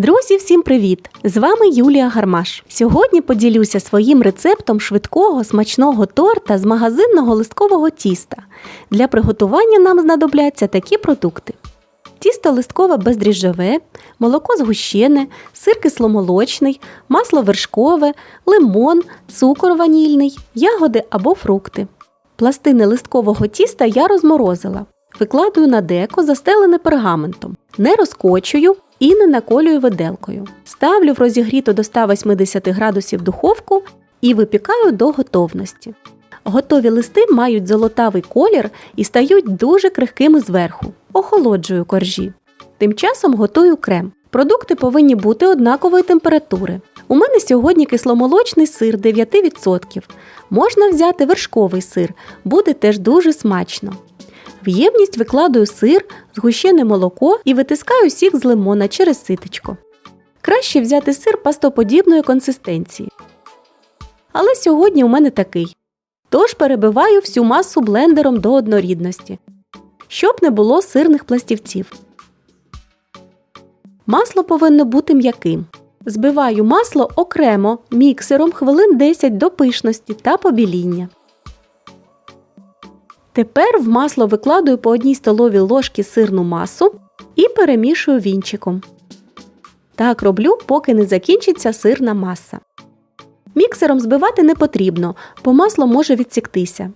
Друзі, всім привіт! З вами Юлія Гармаш. Сьогодні поділюся своїм рецептом швидкого смачного торта з магазинного листкового тіста. Для приготування нам знадобляться такі продукти: тісто листкове бездріжджове, молоко згущене, сир кисломолочний, масло вершкове, лимон, цукор ванільний, ягоди або фрукти. Пластини листкового тіста я розморозила. Викладую на деко, застелене пергаментом, не розкочую і не наколюю виделкою. Ставлю в розігріту до 180 градусів духовку і випікаю до готовності. Готові листи мають золотавий колір і стають дуже крихкими зверху. Охолоджую коржі. Тим часом готую крем. Продукти повинні бути однакової температури. У мене сьогодні кисломолочний сир 9%. Можна взяти вершковий сир, буде теж дуже смачно. В ємність викладаю сир, згущене молоко і витискаю сік з лимона через ситечко. Краще взяти сир пастоподібної консистенції. Але сьогодні у мене такий. Тож перебиваю всю масу блендером до однорідності, щоб не було сирних пластівців. Масло повинно бути м'яким. Збиваю масло окремо міксером хвилин 10 до пишності та побіління. Тепер в масло викладаю по одній столовій ложці сирну масу і перемішую вінчиком. Так роблю, поки не закінчиться сирна маса. Міксером збивати не потрібно, бо масло може відсіктися.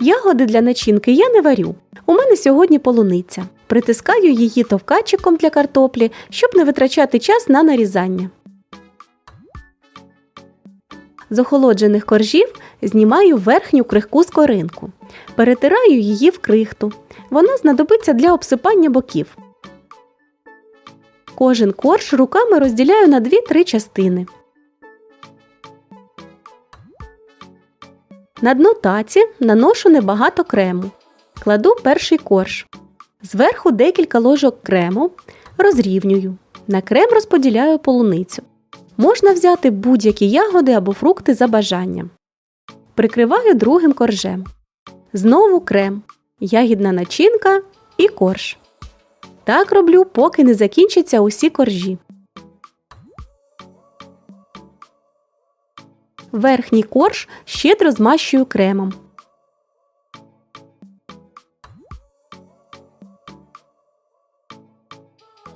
Ягоди для начинки я не варю. У мене сьогодні полуниця. Притискаю її товкачиком для картоплі, щоб не витрачати час на нарізання. З охолоджених коржів знімаю верхню крихку скоринку. Перетираю її в крихту. Вона знадобиться для обсипання боків. Кожен корж руками розділяю на 2-3 частини. На дно таці наношу небагато крему. Кладу перший корж. Зверху декілька ложок крему. Розрівнюю. На крем розподіляю полуницю. Можна взяти будь-які ягоди або фрукти за бажанням. Прикриваю другим коржем. Знову крем, ягідна начинка і корж. Так роблю, поки не закінчаться усі коржі. Верхній корж щедро змащую кремом.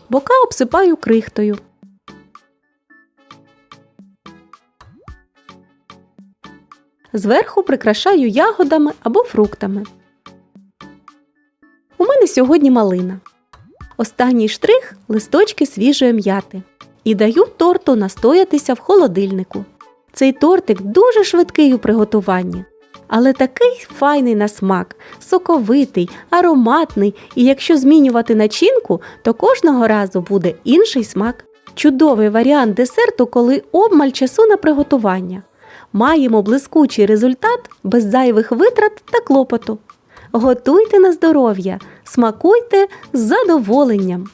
Бока обсипаю крихтою. Зверху прикрашаю ягодами або фруктами. У мене сьогодні малина. Останній штрих листочки свіжої м'яти. І даю торту настоятися в холодильнику. Цей тортик дуже швидкий у приготуванні, але такий файний на смак, соковитий, ароматний, і якщо змінювати начинку, то кожного разу буде інший смак. Чудовий варіант десерту, коли обмаль часу на приготування. Маємо блискучий результат без зайвих витрат та клопоту. Готуйте на здоров'я, смакуйте з задоволенням.